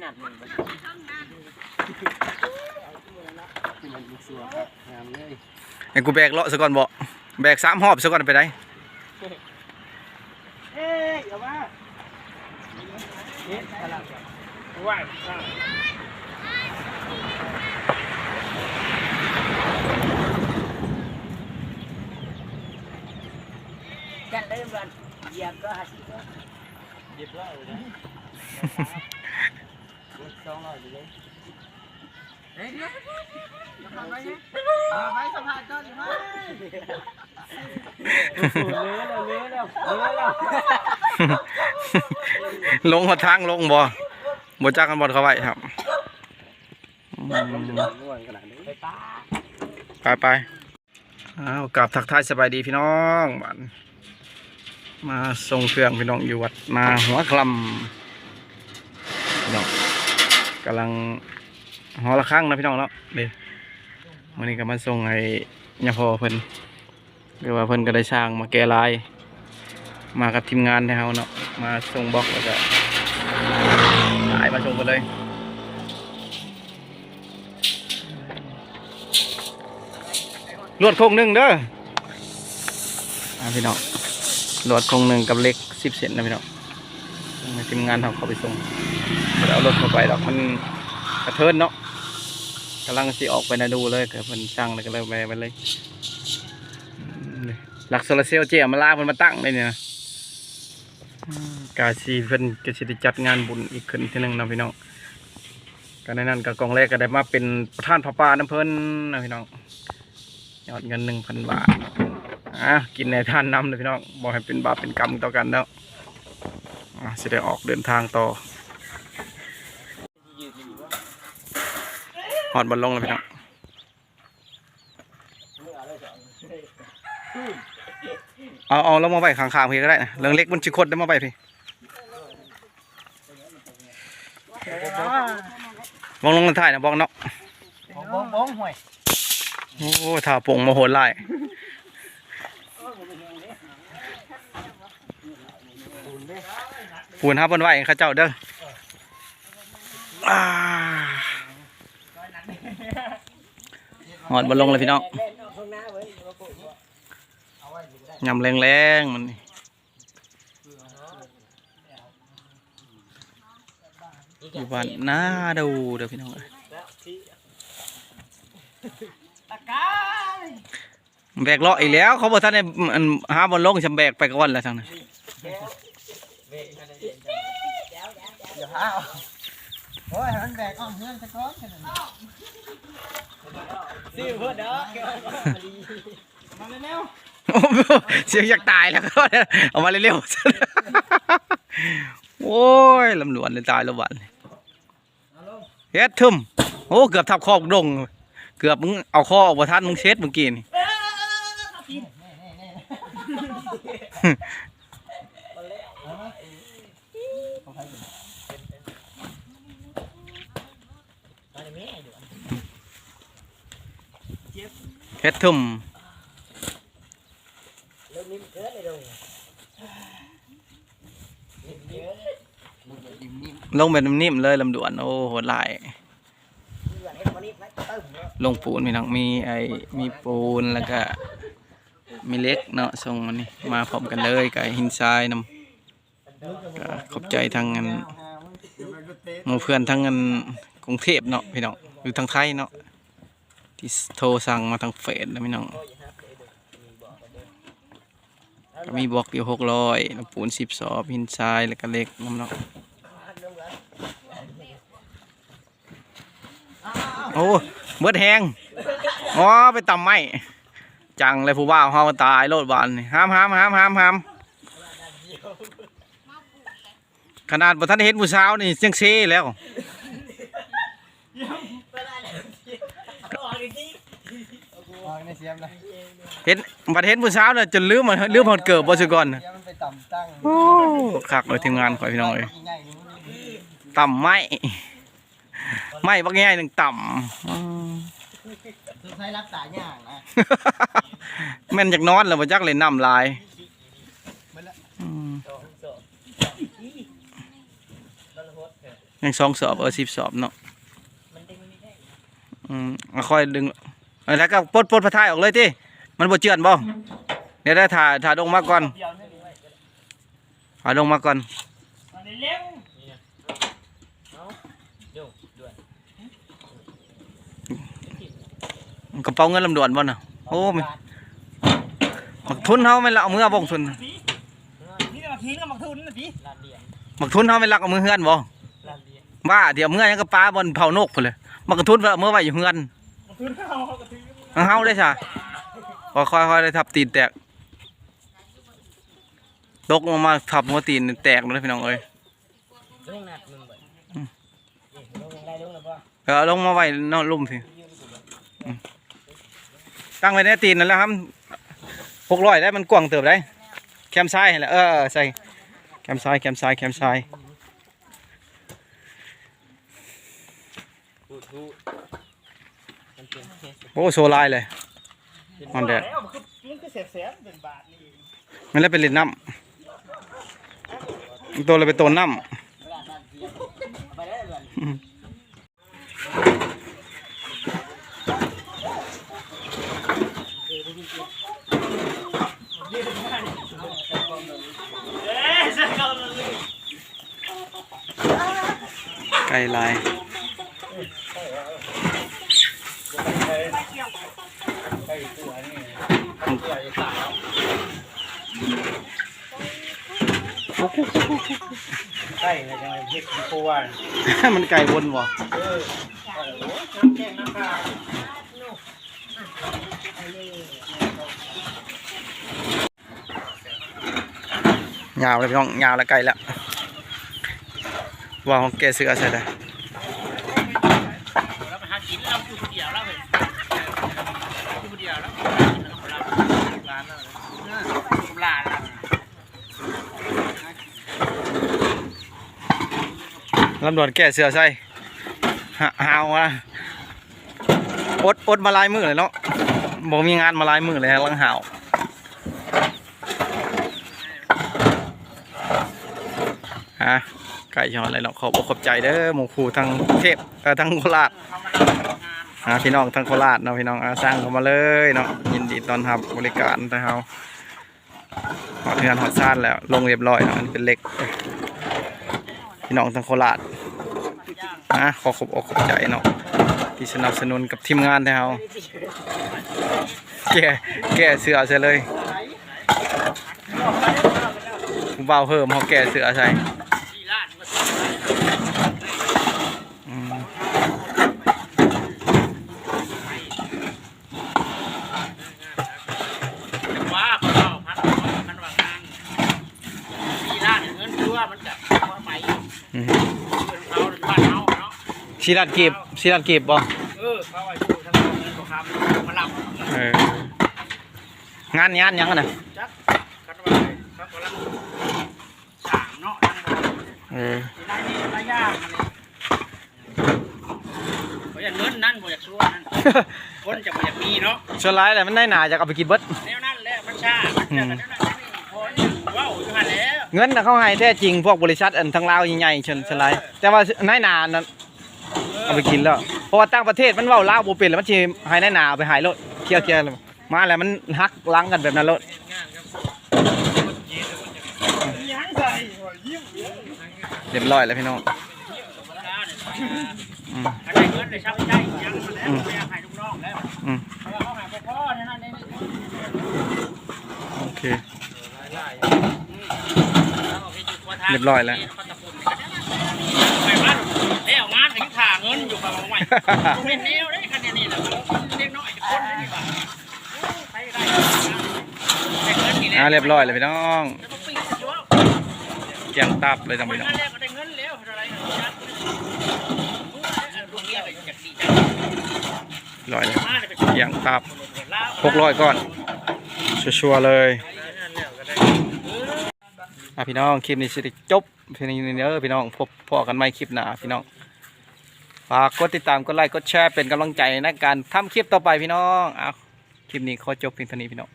หนัดมันมันลูกสัวครับงามเลยให้กูแบกเลาะซะก่อนบ่แบกสามหอบซะก่อนไปได้เอ้ยอย่ามาเฮ็ดอะไรว่ายจันเลยมันเหยียบก็หัดก็หยิบแล้วเองร้อยเลย เฮ้ยเดี๋ยวทำไมเนี่ยไว้สัมภาษณ์ก่อนมาเลื้อแล้วเลื้อแล้วเลื้อแล้วลงหดทางลงบ่บ่จักกันบ่เข้าไว้ครับไปไปอ้าวกลับทักทายสบายดีพี่น้องบ้านมาส่งเครื่องพี่น้องอยู่วัดมาหัวคลำพี่น้อง กำลังหอละครั้งนะพี่น้องเนาะเดี๋ยววันนี้ก็มาส่งให้ยาพอเพิ่นหรือว่าเพิ่นก็ได้ช่างมาแก้ลาย มากับทีมงานที่เฮาเนาะมาส่งบล็อกแล้วก็สายมาส่งกันเลยลวดโคงหนึ่งเด้ออ่าพี่น้องลวดโคงหนึ่งกับเล็กสิบเซนนะพี่น้อง ทีมงานเขาเขาไปส่งเอารถเข้าไปดอกมันกระเทินเนาะกำลังสิออกไปนะดูเลยเกิดเพิ่นสั่งแล้วก็เลยไปไปเลย หลักโซลาร์เซลล์เจียมาลาเพิ่นมาตั้งเลยเนี่ยกาซีเพิ่นก็สิดจัดงานบุญอีกขึ้นที่หนึ่งนะพี่น้องก็ในนั้นก็กองแรกก็ได้มาเป็นประธานพระป่าน้ำเพิ่นนะพี่น้องยอดเงินหนึ่งพันบาทอะกินในท่านน้ำเลยพี่น้องบอกให้เป็นบาปเป็นกรรมต่อกันแล้ว จะได้ออกเดินทางต่อหอดบอลลงเลยพี่น้องเอาเอาแล้วมาไว้ข้างๆพี่ก็ได้นะเรื่องเล็กมันชิคดได้มาไว้พี่บองลงกันถ่ายนะบองเนาะบ้องบ้องห่วยโอ้ถ้าปงมาโหดไล่ ปูนครับบนไหวข้าเจ้าเด้อหอดบนลงเลยพี่น้องเล่นออกข้างหน้าเว้ยำแรงๆมันอยู่บ้านน่าดูเด้อพี่น้องแบกเลาะอีกแล้ว เขาบอกท่านในอันหาบนลงฉันแบกไปก่อนแล้วทางนั้น เอาโอ้ยมันแบกอ้อมเพื่อนสักก้อนแค่นั้นซื้อเพื่อนเด้อมาเร็วโอ้โหเสียงอยากตายแล้วก็เอามาเร็วๆโอ้ยลำหลวนเลยตายแล้ววันเฮ็ดทึมโอ้เกือบทับคอบดง เกือบมึงเอาข้อออกมาทันมึงเช็ดเมื่อกี้นี่ เฮ็ดทึมเริ่มนิ่มเกินเลงแบบนิ่มๆเลยลำดวนโอ้โหหลายลงปูนมีทั้งมีไอ้มีปูนแล้วก็มีเล็กเนาะส่งมันนี่มาพร้อมกันเลยกับหินทรายนำขอบใจทางเงินหมู่เพื่อนทั้งเงินกรุงเทพเนาะพี่น้องหรือทางไทยเนาะ ที่โทรสั่งมาทางเฟซแล้วพี่น้องก็มีบล็อกอยู่หกร้อยปูนสิบสอบหินทรายแล้วก็เล็กน้ำเนาะโอ้เบิดแหงอ๋อไปต่ำไม้จังเลยผู้บ่าวเฮาตายโลดบานห้ามห้ามห้ามห้ามห้ามขนาดบ่ทันเห็นผู้สาวนี่ยังเซ่แล้ว ออกอีกที ออกในเสียมเลยเห็นบัดเห็นผู้สาวน่ะจนลืมมันลืมหมดเกิดบ่ซะก่อนน่ะเสียมมันไปต่ำตั้งโอ้คักเลยทีมงานข่อยพี่น้องเอ้ยง่ายๆนี่มันดีต่ำไม้ไม้บักง่ายหนึงต่ำอืมใช้รักษาย่างนะแม่นจากนอนแล้วบ่จักเล่นน้ำลายอืมยังสองสอบเออสิบสอบเนาะมันดึงไม่ได้อืมเอาค่อยดึงเออ แล้วก็ปลดปลดพระทายออกเลยติมันบ่เจือนบ่เดี๋ยวได้ถ่าถ่าลงมาก่อนถ่าลงมาก่อนกระเป๋าเงินลำดวนบ่น่ะโอ้แม่มักทุนเฮาไม่ละเอามือบ่งทุนมักทุนเทุนเฮาไม่ลักเอามือเฮือนบ่บ้าเดี๋ยวเมื่อยังก็ปลาบนเผานกพุ่นเลยมักทุนเอามือไว้อยู่เฮือน เขาเขากระทิ้งเอาเฮาได้ซะค่อยๆได้ทับตีนแตกตกลงมาทับหัวตีนแตกเลยพี่น้องเอ้ยเรื่องหนักมึงบ่ลงยังได้ลงแล้วป่ะเออเอาลงมาไว้นอกลุ่มสิอืมตั้งไว้ในตีนนั่นแหละครับหกร้อยได้มันกว้างเติบได้ แคมซ้ายแหละเออใส่แคมซ้ายแคมซ้ายแคมซ้าย พูดพูดมันเป็นเคส โอ้โซลายเลยมันแดดแล้วมันคือมันคือเสียบเสียบเป็นบาทนี่เองมันเลยเป็นลิ้นน้ำตัวเลยเป็นตัวน้ำไปได้เลยไก่ลาย โอ้โหใช่เลยจังเลยเฮ็ดดีกว่ามันไก่วนบ่เออโอ้น้ำแกงน้ำปลายาวเลยพี่น้องยาวแล้วไก่แล้วว่าของแกเสือใส่ได้แล้วไปหากินเราอยู่คนเดียวแล้วเว้ยอยู่คนเดียวแล้วกินแล้วเร้านแล้วร้านแล้วลำดวนแกเสือใส่หาวอะอดอดมาลายมือเลยเนาะบอกมีงานมาลายมือเลยลังหาวฮะไก่ชอนอะไรเนาะขอบอกขอบใจเด้อหมูคูทางเทพเอ่อทางโคราช อาพี่น้องทางโคราชเนาะพี่น้องอาสร้างเข้ามาเลยเนาะยินดีต้อนรับบริการแต่เฮาหอดเทือนหอดซ่านแล้ว ลงเรียบร้อยเนาะอันนี้เป็นเหล็ก พี่น้องทางโคราชนะขอขอบอกขอบใจเนาะที่สนับสนุนกับทีมงานแต่เฮาแก่แก่เสือใส่เลยบ่าวเพิ่มเขาแก่เสือใส่ ที่ร้านก็ อืม ว่าเขาเอาพันพันวางงานที่ร้านเงินคือว่ามันจะมาใหม่ อืม เขาบ้านเขาเนาะ สีรัดกีบสีรัดกีบบ่เออเขาอายุทั้งเงินของคำมาหลับเอองานงานหยังกันนะจักกันว่าเขากำลังสั่งเนาะนั่งเออได้นี่ระยะมันเขาอยากเงินนั่นบ่อยากชั่วนั่นคนจะบ่อยากมีเนาะส่วนร้ายแหละมันได้หนาจากเอาไปกินเบิดแนวนั้นแหละมันชามันจะกันนั่นพอว้าวอยู่หันแล้วเงินน่ะเขาให้แท้จริงพวกบริษัทอันทั้งลาวใหญ่ๆเชิญสไลด์แต่ว่านายหนานั้น เอาไปกินแล้ว เพราะว่าต่างประเทศมันเว้าลาวบ่เป็นแล้วมันสิให้นายหนาเอาไปหายรถเคลียร์ๆแล้วมาแล้วมันฮักล้างกันแบบนั้นรถยังใส่ยิ้มเรียบร้อยแล้วพี่น้องโอเค เรียบร้อยแล้ว ไปบ้านแล้วงานถึงถ่าเงินอยู่กับ เป็นแนวได้คะแนนนี่แหละเล็กน้อยคนนี่ว่าไปได้ได้เงินนี่แหละอ่าเรียบร้อยแล้วพี่น้องเกี่ยงตับเลยจังพี่น้องร้อยเลยเกี่ยงตับหกร้อยก้อนชัวร์เลยอะพี่น้องคลิปนี้สิจบเพียงนี้เด้อพี่น้องพบพอกันใหมคลิปหน้าพี่น้อง ฝากกดติดตามกดไลค์กดแชร์เป็นกำลังใจในการทำคลิปต่อไปพี่น้องเอาคลิปนี้ขอจบเพียงเท่านี้พี่น้อง